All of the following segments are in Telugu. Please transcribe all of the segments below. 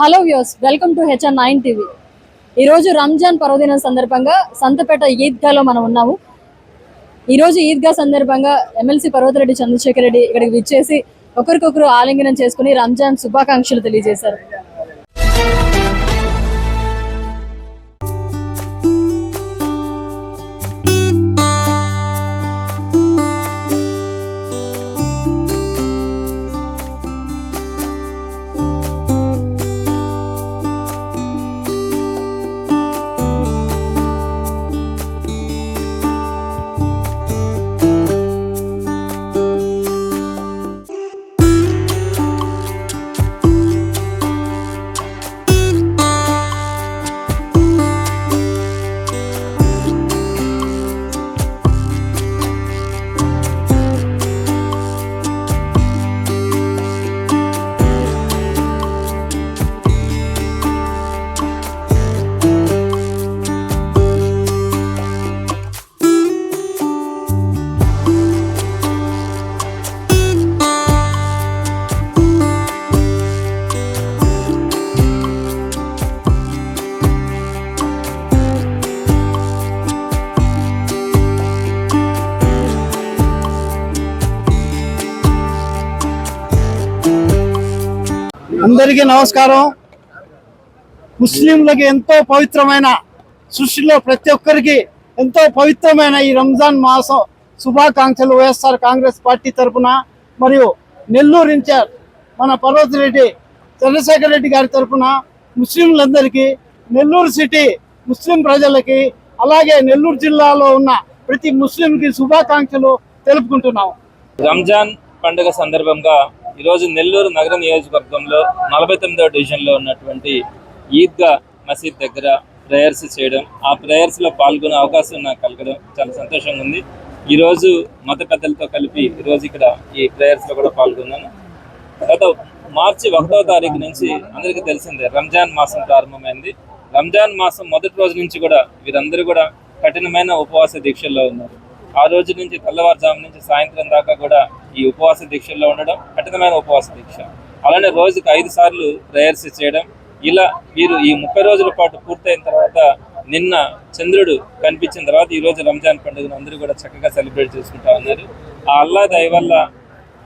Hello viewers welcome to HN nine TV. ఈరోజు రంజాన్ పర్వదినం సందర్భంగా సంతపేట ఈద్గాలో మనం ఉన్నాము. ఈరోజు ఈద్గా సందర్భంగా ఎమ్మెల్సీ పర్వతిరెడ్డి చంద్రశేఖర్ రెడ్డి ఇక్కడికి విచ్చేసి ఒకరికొకరు ఆలింగనం చేసుకుని రంజాన్ శుభాకాంక్షలు తెలియజేశారు. అందరికీ నమస్కారం. ముస్లింలకి ఎంతో పవిత్రమైన సృష్టిలో ప్రతి ఒక్కరికి ఎంతో పవిత్రమైన ఈ రంజాన్ మాసం శుభాకాంక్షలు వైఎస్ఆర్ కాంగ్రెస్ పార్టీ తరఫున మరియు నెల్లూరు ఇన్ఛార్జ్ మన పర్వతిరెడ్డి చంద్రశేఖర్ రెడ్డి గారి తరఫున ముస్లింలందరికీ నెల్లూరు సిటీ ముస్లిం ప్రజలకి అలాగే నెల్లూరు జిల్లాలో ఉన్న ప్రతి ముస్లింకి శుభాకాంక్షలు తెలుపుకుంటున్నాం. రంజాన్ పండుగ సందర్భంగా ఈరోజు నెల్లూరు నగర నియోజకవర్గంలో నలభై తొమ్మిదవ డివిజన్లో ఉన్నటువంటి ఈద్గా మసీద్ దగ్గర ప్రేయర్స్ చేయడం ఆ ప్రేయర్స్లో పాల్గొనే అవకాశం నాకు కలగడం చాలా సంతోషంగా ఉంది. ఈరోజు మత పెద్దలతో కలిపి ఈరోజు ఇక్కడ ఈ ప్రేయర్స్లో కూడా పాల్గొన్నాను. గత మార్చి ఒకటవ తారీఖు నుంచి అందరికీ తెలిసిందే రంజాన్ మాసం ప్రారంభమైంది. రంజాన్ మాసం మొదటి రోజు నుంచి కూడా వీరందరూ కూడా కఠినమైన ఉపవాస దీక్షల్లో ఉన్నారు. ఆ రోజు నుంచి తెల్లవారుజాము నుంచి సాయంత్రం దాకా కూడా ఈ ఉపవాస దీక్షల్లో ఉండడం కఠినమైన ఉపవాస దీక్ష. అలానే రోజుకి ఐదు సార్లు ప్రేయర్స్ చేయడం. ఇలా మీరు ఈ ముప్పై రోజుల పాటు పూర్తయిన తర్వాత నిన్న చంద్రుడు కనిపించిన తర్వాత ఈ రోజు రంజాన్ పండుగను అందరూ కూడా చక్కగా సెలబ్రేట్ చేసుకుంటా ఉన్నారు. ఆ అల్లా దయ వల్ల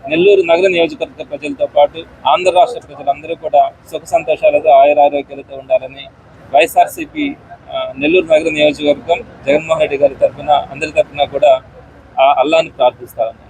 నెల్లూరు నగర నియోజకవర్గ ప్రజలతో పాటు ఆంధ్ర రాష్ట్ర ప్రజలందరూ కూడా సుఖ సంతోషాలతో ఆయురారోగ్యాలతో ఉండాలని వైఎస్ఆర్సీపీ నెల్లూరు నగర నియోజకవర్గం జగన్మోహన్ రెడ్డి గారి తరఫున అందరి తరఫున కూడా ఆ అల్లాని ప్రార్థిస్తా ఉన్నారు